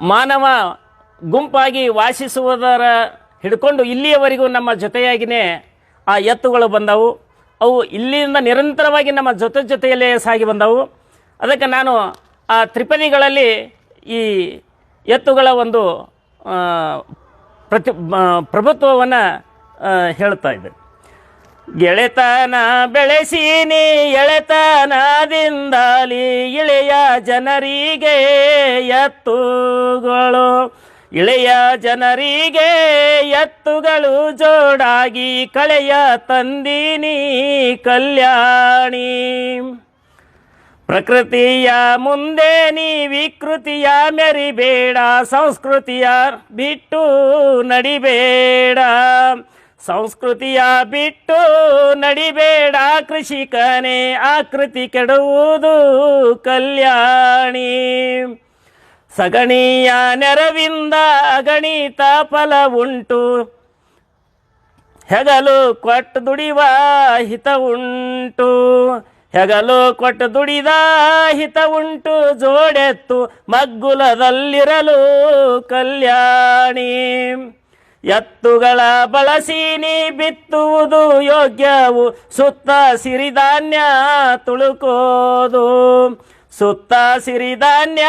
ಮಾನವ ಗುಂಪಾಗಿ ವಾಸಿಸುವುದರ ಹಿಡ್ಕೊಂಡು ಇಲ್ಲಿಯವರೆಗೂ ನಮ್ಮ ಜೊತೆಯಾಗಿಯೇ ಆ ಎತ್ತುಗಳು ಬಂದವು. ಅವು ಇಲ್ಲಿಂದ ನಿರಂತರವಾಗಿ ನಮ್ಮ ಜೊತೆ ಜೊತೆಯಲ್ಲೇ ಸಾಗಿ ಬಂದವು. ಅದಕ್ಕೆ ನಾನು ಆ ತ್ರಿಪದಿಗಳಲ್ಲಿ ಈ ಎತ್ತುಗಳ ಒಂದು ಪ್ರತಿ ಪ್ರಭುತ್ವವನ್ನು ಹೇಳ್ತಾ ಇದ್ದೆ. ಗೆಳೆತನ ಬೆಳೆಸೀನಿ ಎಳೆತನದಿಂದಲಿ ಇಳೆಯ ಜನರಿಗೆ ಎತ್ತುಗಳು. ಇಳೆಯ ಜನರಿಗೆ ಎತ್ತುಗಳು ಜೋಡಾಗಿ ಕಳೆಯ ತಂದೀನಿ ಕಲ್ಯಾಣಿ. ಪ್ರಕೃತಿಯ ಮುಂದೆ ನೀ ವಿಕೃತಿಯ ಮೆರಿಬೇಡ, ಸಂಸ್ಕೃತಿಯ ಬಿಟ್ಟು ನಡಿಬೇಡ. ಸಂಸ್ಕೃತಿಯ ಬಿಟ್ಟು ನಡಿಬೇಡ ಕೃಷಿಕನೇ, ಆಕೃತಿ ಕೆಡುವುದು ಕಲ್ಯಾಣಿ. ಸಗಣಿಯ ನೆರವಿಂದ ಅಗಣಿತ ಫಲ ಉಂಟು. ಹೆಗಲು ಕೊಟ್ಟು ದುಡಿವ ಹಿತ ಉಂಟು. ಹೆಗಲು ಕೊಟ್ಟು ದುಡಿದ ಹಿತ ಉಂಟು. ಜೋಡೆತ್ತು ಮಗ್ಗುಲದಲ್ಲಿರಲು ಕಲ್ಯಾಣಿ. ಎತ್ತುಗಳ ಬಳಸಿ ನೀ ಬಿತ್ತುವುದು ಯೋಗ್ಯವು. ಸುತ್ತ ಸಿರಿಧಾನ್ಯ ತುಳುಕೋದು. ಸುತ್ತ ಸಿರಿಧಾನ್ಯ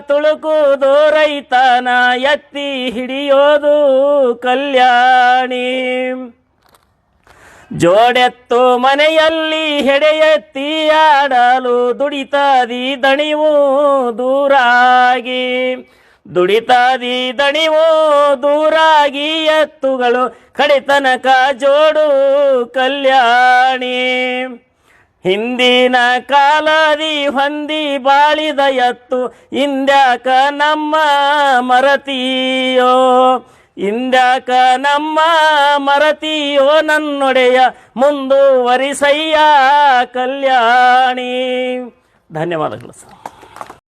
ತುಳುಕುವುದು ರೈತನ ಎತ್ತಿ ಹಿಡಿಯೋದು ಕಲ್ಯಾಣಿ. ಜೋಡೆತ್ತು ಮನೆಯಲ್ಲಿ ಹೆಡೆಯೆತ್ತಿ ಆಡಲು ದುಡಿತದಿ ದಣಿವು ದೂರಾಗಿ. ದುಡಿತದಿ ದಣಿವೋ ದೂರಾಗಿ ಎತ್ತುಗಳು, ಕಡಿತನಕ ಜೋಡು ಕಲ್ಯಾಣಿ. ಹಿಂದಿನ ಕಾಲದಿ ಹೊಂದಿ ಬಾಳಿದ ಎತ್ತು, ಇಂದ್ಯಾಕ ನಮ್ಮ ಮರತಿಯೋ? ಇಂದ್ಯಾಕ ನಮ್ಮ ಮರತಿಯೋ ನನ್ನೊಡೆಯ ಮುಂದುವರಿಸಯ್ಯ ಕಲ್ಯಾಣಿ. ಧನ್ಯವಾದಗಳು ಸರ್.